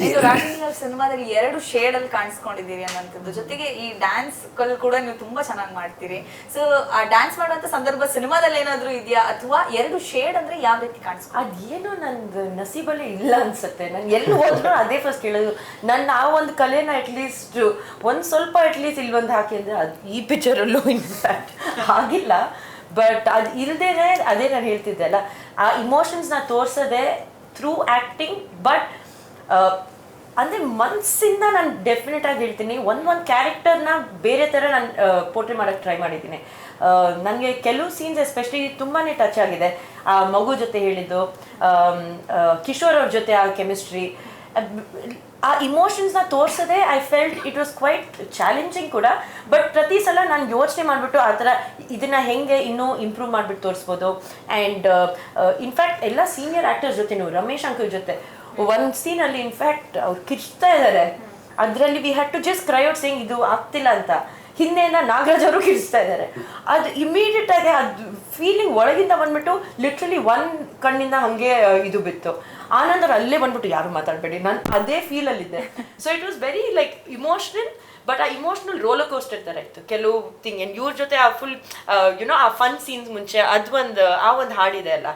ಇದು ರಾಗಿಣಿಯ ಸಿನಿಮಾದಲ್ಲಿ ಎರಡು ಶೇಡ್ ಅಲ್ಲಿ ಕಾಣಿಸ್ಕೊಂಡಿದ್ದೀರಿ ಅನ್ನೋಂಥದ್ದು. ಜೊತೆಗೆ ಈ ಡ್ಯಾನ್ಸ್ ಕಲ್ ಕೂಡ ನೀವು ತುಂಬಾ ಚೆನ್ನಾಗಿ ಮಾಡ್ತೀರಿ. ಸೊ ಆ ಡ್ಯಾನ್ಸ್ ಮಾಡುವಂತ ಸಂದರ್ಭ ಸಿನಿಮಾದಲ್ಲಿ ಏನಾದ್ರೂ ಇದೆಯಾ? ಅಥವಾ ಎರಡು ಶೇಡ್ ಅಂದ್ರೆ ಯಾವ ರೀತಿ ಕಾಣಿಸ್ಕೊ ಅದೇನೋ ನಂದು ನಸೀಬಲ್ಲಿ ಇಲ್ಲ ಅನ್ಸುತ್ತೆ. ನಾನು ಎಲ್ಲಿ ಹೋದ್ರು ಅದೇ ಫಸ್ಟ್ ಹೇಳೋದು. ನನ್ನ ಆ ಒಂದು ಕಲೆನ ಅಟ್ಲೀಸ್ಟ್ ಒಂದು ಸ್ವಲ್ಪ ಅಟ್ಲೀಸ್ಟ್ ಇಲ್ಲಿ ಒಂದು ಹಾಕಿ ಅಂದ್ರೆ ಅದು ಈ ಪಿಕ್ಚರಲ್ಲೂ ಇನ್ಫ್ಯಾಕ್ಟ್ ಆಗಿಲ್ಲ. ಬಟ್ ಅದು ಇಲ್ದೇನೆ ಅದೇ ನಾನು ಹೇಳ್ತಿದ್ದೆ ಅಲ್ಲ. ಆ ಇಮೋಷನ್ಸ್ನ ತೋರಿಸೋದೆ ಥ್ರೂ ಆಕ್ಟಿಂಗ್ ಬಟ್ ಅಂದರೆ ಮನ್ಸಿಂದ ನಾನು ಡೆಫಿನೆಟ್ ಆಗಿ ಹೇಳ್ತೀನಿ. ಒಂದು ಒಂದು ಕ್ಯಾರೆಕ್ಟರ್ನ ಬೇರೆ ಥರ ನಾನು ಪೋರ್ಟ್ರೇ ಮಾಡೋಕ್ಕೆ ಟ್ರೈ ಮಾಡಿದ್ದೀನಿ. ನನಗೆ ಕೆಲವು ಸೀನ್ಸ್ ಎಸ್ಪೆಷಲಿ ತುಂಬಾ ಟಚ್ ಆಗಿದೆ. ಆ, ಮಗು ಜೊತೆ ಹೇಳಿದ್ದು ಕಿಶೋರ್ ಅವ್ರ ಜೊತೆ ಆ ಕೆಮಿಸ್ಟ್ರಿ ಆ ಇಮೋಷನ್ಸ್ನ ತೋರಿಸದೆ I felt it was quite challenging ಕೂಡ. ಬಟ್ ಪ್ರತಿ ಸಲ ನಾನು ಯೋಚನೆ ಮಾಡಿಬಿಟ್ಟು ಆ ಥರ ಇದನ್ನ ಹೆಂಗೆ ಇನ್ನೂ ಇಂಪ್ರೂವ್ ಮಾಡಿಬಿಟ್ಟು ತೋರಿಸ್ಬೋದು. ಆ್ಯಂಡ್ ಇನ್ಫ್ಯಾಕ್ಟ್ ಎಲ್ಲ ಸೀನಿಯರ್ ಆ್ಯಕ್ಟರ್ಸ್ ಜೊತೆ ನೀವು ರಮೇಶ್ ಅಂಕಲ್ ಜೊತೆ ಒಂದು ಸೀನಲ್ಲಿ ಇನ್ಫ್ಯಾಕ್ಟ್ ಅವ್ರು ಕಿರ್ಚ್ತಾ ಇದ್ದಾರೆ ಅದರಲ್ಲಿ we had to just cry out saying ಇದು ಆಗ್ತಿಲ್ಲ ಅಂತ. ಹಿಂದೆಯಿಂದ ನಾಗರಾಜ್ ಅವರು ಕಿಡಿಸ್ತಾ ಇದ್ದಾರೆ ಅದು ಇಮಿಡಿಯೇಟ್ ಆಗಿ ಅದು ಫೀಲಿಂಗ್ ಒಳಗಿಂದ ಬಂದ್ಬಿಟ್ಟು ಲಿಟ್ರಲಿ ಒನ್ ಕಣ್ಣಿಂದ ಹಾಗೆ ಇದು ಬಿತ್ತು. ಆನಂತರ ಅಲ್ಲೇ ಬಂದ್ಬಿಟ್ಟು, ಯಾರು ಮಾತಾಡಬೇಡಿ, ನಾನು ಅದೇ ಫೀಲಲ್ಲಿದ್ದೆ so it was very like emotional but ಆ ಇಮೋಷ್ನಲ್ ರೋಲರ್ ಕೋಸ್ಟರ್ ಥರ ಇತ್ತು. ಕೆಲವು ಥಿಂಗ್ ಇವ್ರ ಜೊತೆ ಆ ಫುಲ್ ಯುನೋ ಆ ಫನ್ ಸೀನ್ಸ್ ಮುಂಚೆ, ಅದು ಒಂದು, ಆ ಒಂದು ಹಾಡಿದೆ ಅಲ್ಲ.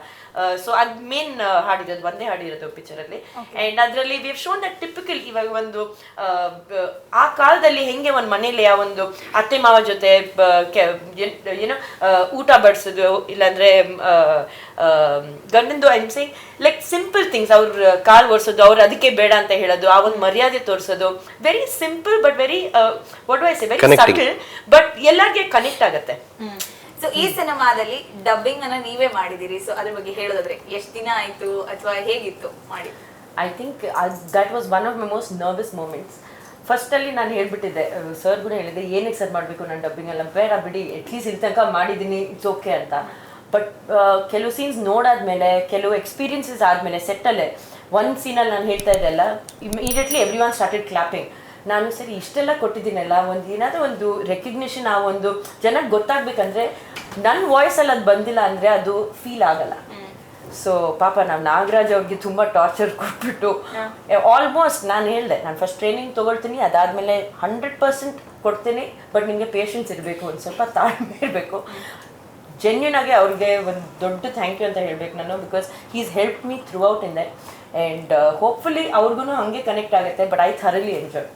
ಸೊ ಅದ್ ಮೇನ್ ಹಾಡಿರೋದು ಒಂದೇ ಹಾಡಿರೋದು ಪಿಕ್ಚರ್ ಅಲ್ಲಿ. ಅಂಡ್ ಅದರಲ್ಲಿ ವಿ ಶೋನ್ ದಟ್ ಟಿಪಿಕಲ್ ಇವಾಗ ಒಂದು ಆ, ಬ- ಆ ಕಾಲದಲ್ಲಿ ಹೆಂಗೆ ಒಂದು ಮನೇಲಿ ಆ ಒಂದು ಅತ್ತೆ ಮಾವ ಜೊತೆ ಏನೋ ಊಟ ಬಡಿಸೋದು ಇಲ್ಲಾಂದ್ರೆ ಗಂಡಂದು I say like simple things ಅವ್ರ ಕಾಲ್ ಓಡಿಸೋದು ಅವ್ರು ಅದಕ್ಕೆ ಬೇಡ ಅಂತ ಹೇಳೋದು ಆ ಒಂದು ಮರ್ಯಾದೆ ತೋರಿಸೋದು. Very simple but very what I say very. Subtle but ಎಲ್ಲರಿಗೆ ಕನೆಕ್ಟ್ ಆಗುತ್ತೆ. ಈ ಸಿನಿಮಾದಲ್ಲಿ ಡಬ್ಬಿಂಗ್ ಅನ್ನ ನೀವೇ ಮಾಡಿದಿರಿ ಸೊ ಅದ್ರ ಬಗ್ಗೆ ಹೇಳೋದಾದ್ರೆ, ಎಷ್ಟು ದಿನ ಆಯ್ತು ಅಥವಾ ಹೇಗಿತ್ತು ಮಾಡಿ? I think that was one of my most nervous moments ಫಸ್ಟಲ್ಲಿ ನಾನು ಹೇಳ್ಬಿಟ್ಟಿದ್ದೆ ಸರ್ ಕೂಡ ಹೇಳಿದೆ ಏನಕ್ಕೆ ಸರ್ ಮಾಡಬೇಕು ನಾನು ಡಬ್ಬಿಂಗ್ ಎಲ್ಲ ಬೇಡ ಬಿಡಿ ಅಟ್ಲೀಸ್ಟ್ ಇಲ್ಲಿ ತನಕ ಮಾಡಿದ್ದೀನಿ ಇಟ್ಸ್ ಓಕೆ ಅಂತ. ಬಟ್ ಕೆಲವು ಸೀನ್ಸ್ ನೋಡಾದ್ಮೇಲೆ, ಕೆಲವು ಎಕ್ಸ್ಪೀರಿಯನ್ಸಸ್ ಆದಮೇಲೆ ಸೆಟ್ಟಲ್ಲೇ ಒಂದು ಸೀನಲ್ಲಿ ನಾನು ಹೇಳ್ತಾ ಇದ್ದೆಲ್ಲ immediately every one started clapping ನಾನು ಸರಿ ಇಷ್ಟೆಲ್ಲ ಕೊಟ್ಟಿದ್ದೀನಲ್ಲ ಒಂದು ಏನಾದರೂ ಒಂದು ರೆಕಗ್ನಿಷನ್ ಆ ಒಂದು ಜನಕ್ಕೆ ಗೊತ್ತಾಗ್ಬೇಕಂದ್ರೆ ನನ್ನ ವಾಯ್ಸಲ್ಲಿ ಅದು ಬಂದಿಲ್ಲ ಅಂದರೆ ಅದು ಫೀಲ್ ಆಗಲ್ಲ. ಸೊ ಪಾಪ ನಾವು ನಾಗರಾಜ್ ಅವ್ರಿಗೆ ತುಂಬ ಟಾರ್ಚರ್ ಕೊಟ್ಬಿಟ್ಟು ಆಲ್ಮೋಸ್ಟ್ ನಾನು ಹೇಳಿದೆ ನಾನು ಫಸ್ಟ್ ಟ್ರೈನಿಂಗ್ ತೊಗೊಳ್ತೀನಿ ಅದಾದಮೇಲೆ ಹಂಡ್ರೆಡ್ ಪರ್ಸೆಂಟ್ ಕೊಡ್ತೀನಿ ಬಟ್ ನಿಮಗೆ ಪೇಷನ್ಸ್ ಇರಬೇಕು ಒಂದು ಸ್ವಲ್ಪ ತಾಳ್ಮೆ ಇರಬೇಕು. ಜೆನ್ಯೂನ್ ಆಗಿ ಅವ್ರಿಗೆ ಒಂದು ದೊಡ್ಡ ಥ್ಯಾಂಕ್ ಯು ಅಂತ ಹೇಳಬೇಕು ನಾನು because is help me throughout in that and hopefully ಅವ್ರಿಗೂ ಹಾಗೆ ಕನೆಕ್ಟ್ ಆಗುತ್ತೆ ಬಟ್ ಐ ಥರಲಿ ಎಂಜಾಯ್